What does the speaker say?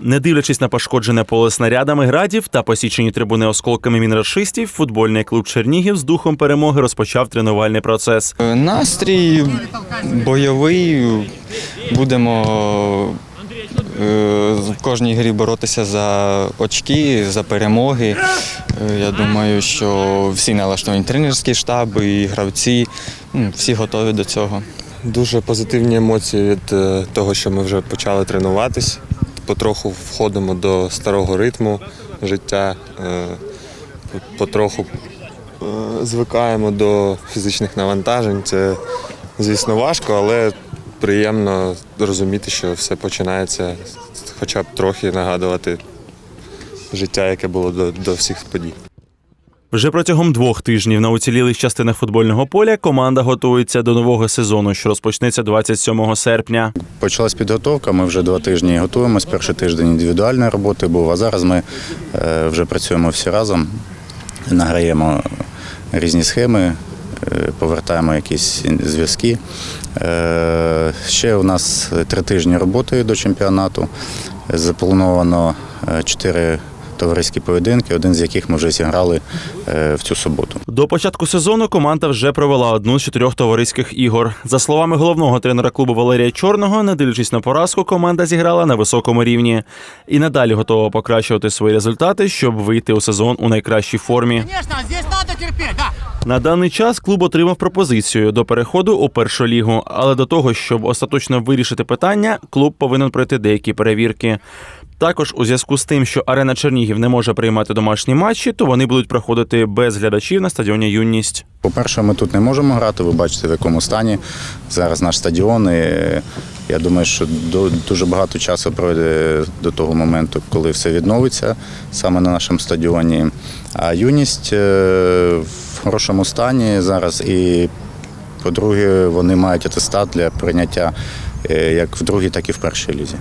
Не дивлячись на пошкоджене поле снарядами градів та посічені трибуни осколками мінрашистів, футбольний клуб Чернігів з духом перемоги розпочав тренувальний процес. Е, Настрій бойовий. Будемо е, в кожній грі боротися за очки, за перемоги. Е, Я думаю, що всі налаштовані тренерський штаб і гравці, всі готові до цього. Дуже позитивні емоції від е, того, що ми вже почали тренуватись. Потроху входимо до старого ритму життя, е, потроху е, звикаємо до фізичних навантажень. Це, звісно, важко, але приємно розуміти, що все починається хоча б трохи нагадувати життя, яке було до, до всіх подій. Вже протягом двох тижнів на уцілілих частинах футбольного поля команда готується до нового сезону, що розпочнеться 27 серпня. Почалась підготовка. Ми вже два тижні готуємось. Перший тиждень індивідуальної роботи був, а зараз ми е, вже працюємо всі разом, награємо різні схеми, е, повертаємо якісь зв'язки. Е, Ще у нас три тижні роботи до чемпіонату. Заплановано чотири товариські поєдинки, один з яких ми вже зіграли е, в цю суботу. До початку сезону команда вже провела одну з чотирьох товариських ігор. За словами головного тренера клубу Валерія Чорного, не дивлячись на поразку, команда зіграла на високому рівні і надалі готова покращувати свої результати, щоб вийти у сезон у найкращій формі. Конечно, здесь надо терпеть, да. На даний час клуб отримав пропозицію до переходу у першу лігу, але до того, щоб остаточно вирішити питання, клуб повинен пройти деякі перевірки. Також у зв'язку з тим, що арена Чернігів не може приймати домашні матчі, то вони будуть проходити без глядачів на стадіоні Юність. По-перше, ми тут не можемо грати. Ви бачите, в якому стані зараз наш стадіон. І я думаю, що дуже багато часу пройде до того моменту, коли все відновиться саме на нашому стадіоні. А юність е, в хорошому стані зараз. І, по-друге, вони мають атестат для прийняття е, як в другій, так і в першій лізі.